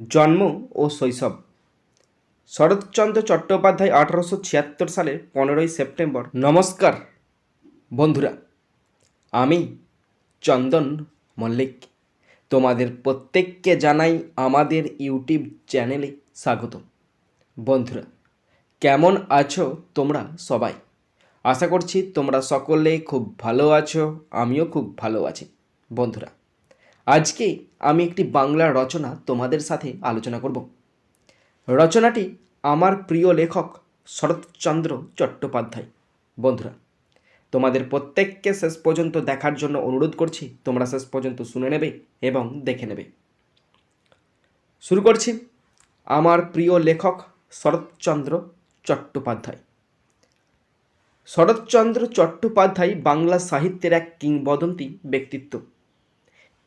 জন্ম ও শৈশব। শরৎচন্দ্র চট্টোপাধ্যায় আঠারোশো ছিয়াত্তর সালের পনেরোই সেপ্টেম্বর। নমস্কার, বন্ধুরা। আমি চন্দন মল্লিক। তোমাদের প্রত্যেককে জানাই আমাদের ইউটিউব চ্যানেলে স্বাগত বন্ধুরা, কেমন আছো তোমরা সবাই? আশা করছি তোমরা সকলে খুব ভালো আছো, আমিও খুব ভালো আছি। বন্ধুরা আজকে আমি একটি বাংলা রচনা তোমাদের সাথে আলোচনা করব। রচনাটি আমার প্রিয় লেখক শরৎচন্দ্র চট্টোপাধ্যায়। বন্ধুরা, তোমাদের প্রত্যেককে শেষ পর্যন্ত দেখার জন্য অনুরোধ করছি, তোমরা শেষ পর্যন্ত শুনে নেবে এবং দেখে নেবে। শুরু করছি আমার প্রিয় লেখক শরৎচন্দ্র চট্টোপাধ্যায়। শরৎচন্দ্র চট্টোপাধ্যায় বাংলা সাহিত্যের এক কিংবদন্তি ব্যক্তিত্ব।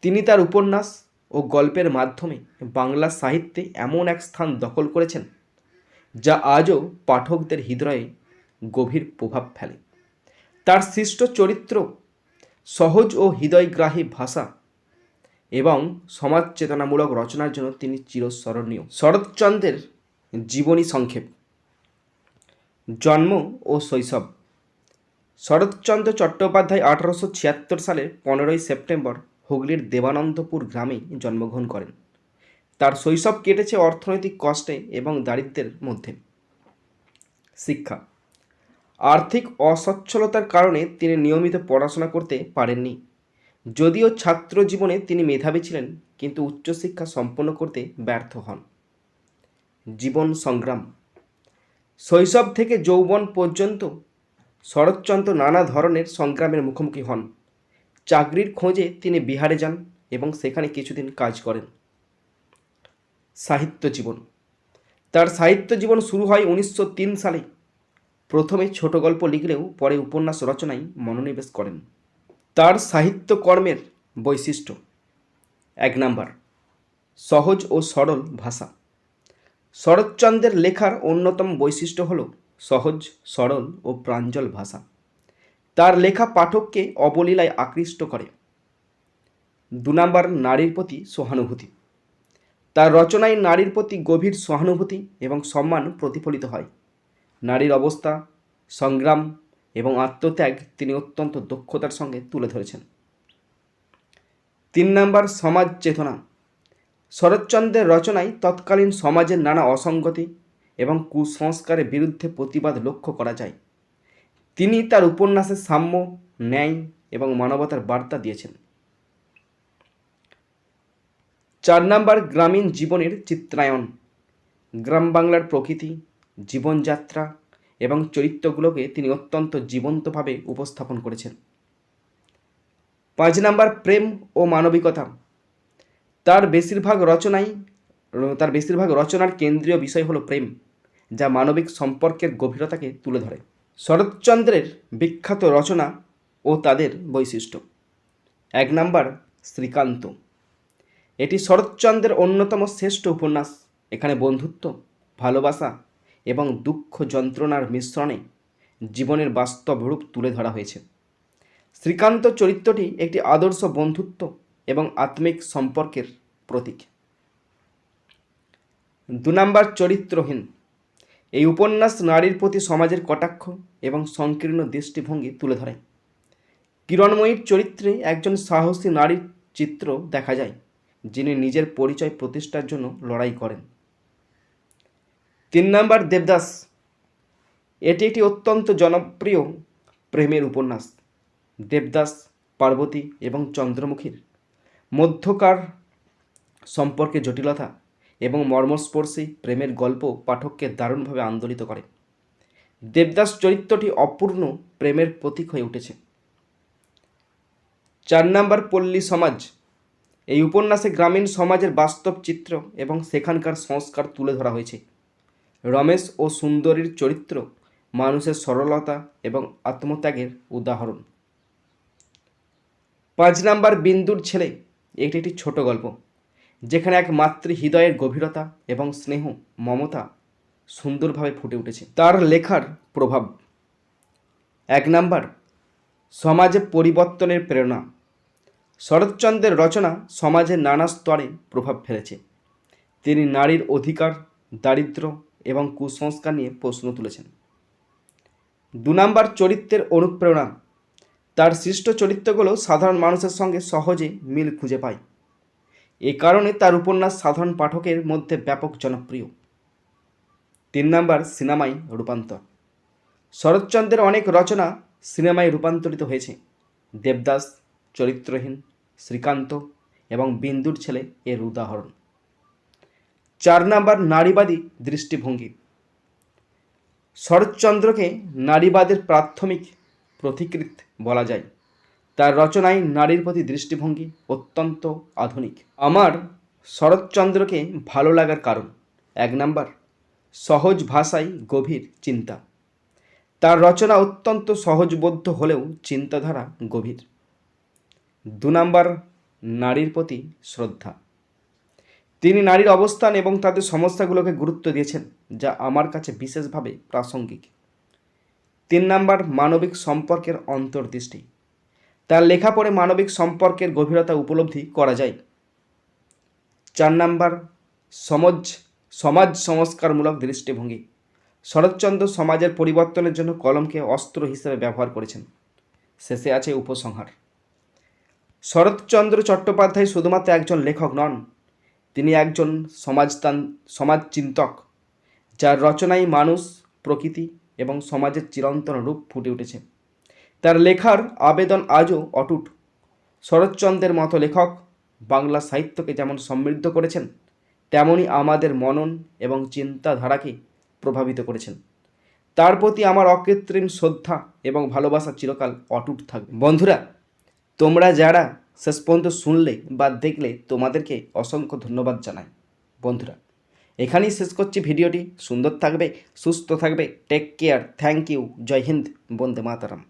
তিনি তার উপন্যাস ও গল্পের মাধ্যমে বাংলা সাহিত্যে এমন এক স্থান দখল করেছেন, যা আজও পাঠকদের হৃদয়ে গভীর প্রভাব ফেলে। তার সৃষ্ট চরিত্র, সহজ ও হৃদয়গ্রাহী ভাষা এবং সমাজ চেতনামূলক রচনার জন্য তিনি চিরস্মরণীয়। শরৎচন্দ্রের জীবনী সংক্ষেপ। জন্ম ও শৈশব। শরৎচন্দ্র চট্টোপাধ্যায় আঠারোশো ছিয়াত্তর সালের পনেরোই সেপ্টেম্বর হুগলির দেবানন্দপুর গ্রামে জন্মগ্রহণ করেন। তার শৈশব কেটেছে অর্থনৈতিক কষ্টে এবং দারিদ্র্যের মধ্যে। শিক্ষা। আর্থিক অসচ্ছলতার কারণে তিনি নিয়মিত পড়াশোনা করতে পারেননি। যদিও ছাত্র জীবনে তিনি মেধাবী ছিলেন, কিন্তু উচ্চশিক্ষা সম্পন্ন করতে ব্যর্থ হন। জীবন সংগ্রাম। শৈশব থেকে যৌবন পর্যন্ত শরৎচন্দ্র নানা ধরনের সংগ্রামের মুখোমুখি হন। চাকরির খোঁজে তিনি বিহারে যান এবং সেখানে কিছুদিন কাজ করেন। সাহিত্য জীবন। তার সাহিত্য জীবন শুরু হয় উনিশশো তিন সালে। প্রথমে ছোট গল্প লিখলেও পরে উপন্যাস রচনায় মনোনিবেশ করেন। তার সাহিত্য কর্মের বৈশিষ্ট্য। এক নাম্বার, সহজ ও সরল ভাষা। শরৎচন্দ্রের লেখার অন্যতম বৈশিষ্ট্য হল সহজ, সরল ও প্রাঞ্জল ভাষা। তার লেখা পাঠককে অবলীলায় আকৃষ্ট করে। দু নম্বর নারীর প্রতি সহানুভূতি। তার রচনায় নারীর প্রতি গভীর সহানুভূতি এবং সম্মান প্রতিফলিত হয়। নারীর অবস্থা, সংগ্রাম এবং আত্মত্যাগ তিনি অত্যন্ত দক্ষতার সঙ্গে তুলে ধরেছেন। তিন নাম্বার সমাজ চেতনা। শরৎচন্দ্রের রচনায় তৎকালীন সমাজের নানা অসঙ্গতি এবং কুসংস্কারের বিরুদ্ধে প্রতিবাদ লক্ষ্য করা যায়। তিনি তার উপন্যাসে সাম্য, ন্যায় এবং মানবতার বার্তা দিয়েছেন। চার নাম্বার গ্রামীণ জীবনের চিত্রায়ন গ্রাম বাংলার প্রকৃতি, জীবনযাত্রা এবং চরিত্রগুলোকে তিনি অত্যন্ত জীবন্তভাবে উপস্থাপন করেছেন। পাঁচ নাম্বার প্রেম ও মানবিকতা। তার বেশিরভাগ রচনাই, তার বেশিরভাগ রচনার কেন্দ্রীয় বিষয় হলো প্রেম, যা মানবিক সম্পর্কের গভীরতাকে তুলে ধরে। শরৎচন্দ্রের বিখ্যাত রচনা ও তাদের বৈশিষ্ট্য। এক নাম্বার, শ্রীকান্ত। এটি শরৎচন্দ্রের অন্যতম শ্রেষ্ঠ উপন্যাস। এখানে বন্ধুত্ব, ভালোবাসা এবং দুঃখ যন্ত্রণার মিশ্রণে জীবনের বাস্তব রূপ তুলে ধরা হয়েছে। শ্রীকান্ত চরিত্রটি একটি আদর্শ বন্ধুত্ব এবং আত্মিক সম্পর্কের প্রতীক। দু নম্বর, চরিত্রহীন। এই উপন্যাস নারীর প্রতি সমাজের কটাক্ষ এবং সংকীর্ণ দৃষ্টিভঙ্গি তুলে ধরে। কিরণময়ীর চরিত্রে একজন সাহসী নারীর চিত্র দেখা যায়, যিনি নিজের পরিচয় প্রতিষ্ঠার জন্য লড়াই করেন। তিন নম্বর দেবদাস। এটি একটি অত্যন্ত জনপ্রিয় প্রেমের উপন্যাস। দেবদাস, পার্বতী এবং চন্দ্রমুখীর মধ্যকার সম্পর্কে জটিলতা এবং মর্মস্পর্শী প্রেমের গল্প পাঠককে দারুণভাবে আন্দোলিত করে। দেবদাস চরিত্রটি অপূর্ণ প্রেমের প্রতীক হয়ে উঠেছে। চার নাম্বার পল্লী সমাজ। এই উপন্যাসে গ্রামীণ সমাজের বাস্তব চিত্র এবং সেখানকার সংস্কার তুলে ধরা হয়েছে। রমেশ ও সুন্দরীর চরিত্র মানুষের সরলতা এবং আত্মত্যাগের উদাহরণ। পাঁচ নাম্বার বিন্দুর ছেলে। এটি একটি ছোট গল্প। যেখানে এক মাতৃ হৃদয়ের গভীরতা এবং স্নেহ, মমতা সুন্দরভাবে ফুটে উঠেছে। তার লেখার প্রভাব। এক নাম্বার, সমাজে পরিবর্তনের প্রেরণা। শরৎচন্দ্রের রচনা সমাজের নানা স্তরে প্রভাব ফেলেছে। তিনি নারীর অধিকার দারিদ্র এবং কুসংস্কার নিয়ে প্রশ্ন তুলেছেন। দু নম্বর, চরিত্রের অনুপ্রেরণা। তার সৃষ্ট চরিত্রগুলো সাধারণ মানুষের সঙ্গে সহজে মিল খুঁজে পায়। এ কারণে তার উপন্যাস সাধারণ পাঠকের মধ্যে ব্যাপক জনপ্রিয়। তিন নম্বর, সিনেমায় রূপান্তর। শরৎচন্দ্রের অনেক রচনা সিনেমায় রূপান্তরিত হয়েছে। দেবদাস, চরিত্রহীন, শ্রীকান্ত এবং বিন্দুর ছেলে এর উদাহরণ। চার নাম্বার, নারীবাদী দৃষ্টিভঙ্গি। শরৎচন্দ্রকে নারীবাদের প্রাথমিক প্রতিকৃত বলা যায়। তার রচনায় নারীর প্রতি দৃষ্টিভঙ্গি অত্যন্ত আধুনিক। আমার শরৎচন্দ্রকে ভালো লাগার কারণ এক নাম্বার, সহজ ভাষায় গভীর চিন্তা। তার রচনা অত্যন্ত সহজবোধ্য হলেও চিন্তাধারা গভীর। দু নাম্বার, নারীর প্রতি শ্রদ্ধা। তিনি নারীর অবস্থান এবং তাদের সমস্যাগুলোকে গুরুত্ব দিয়েছেন, যা আমার কাছে বিশেষভাবে প্রাসঙ্গিক। তিন নাম্বার, মানবিক সম্পর্কের অন্তর্দৃষ্টি। তার লেখা পড়ে মানবিক সম্পর্কের গভীরতা উপলব্ধি করা যায়। চার নাম্বার, সমাজ সমাজ সংস্কারমূলক দৃষ্টিভঙ্গি। শরৎচন্দ্র সমাজের পরিবর্তনের জন্য কলমকে অস্ত্র হিসেবে ব্যবহার করেছেন। শেষে আছে উপসংহার। শরৎচন্দ্র চট্টোপাধ্যায় শুধুমাত্র একজন লেখক নন, তিনি একজন সমাজতান, সমাজচিন্তক, যার রচনায় মানুষ, প্রকৃতি এবং সমাজের চিরন্তন রূপ ফুটে উঠেছে। তার লেখার আবেদন আজও অটুট। শরৎচন্দ্রের মতো লেখক বাংলা সাহিত্যকে যেমন সমৃদ্ধ করেছেন, তেমনি আমাদের মনন এবং চিন্তাধারাকে প্রভাবিত করেছেন। তার প্রতি আমার অকৃত্রিম শ্রদ্ধা এবং ভালোবাসা চিরকাল অটুট থাকবে। বন্ধুরা, তোমরা যারা শেষ পর্যন্ত শুনলে বা দেখলে, তোমাদেরকে অসংখ্য ধন্যবাদ জানাই। বন্ধুরা, এখানেই শেষ করছি ভিডিওটি। সুন্দর থাকবে, সুস্থ থাকবে। Take care thank you Joy Hind, Vande Mataram.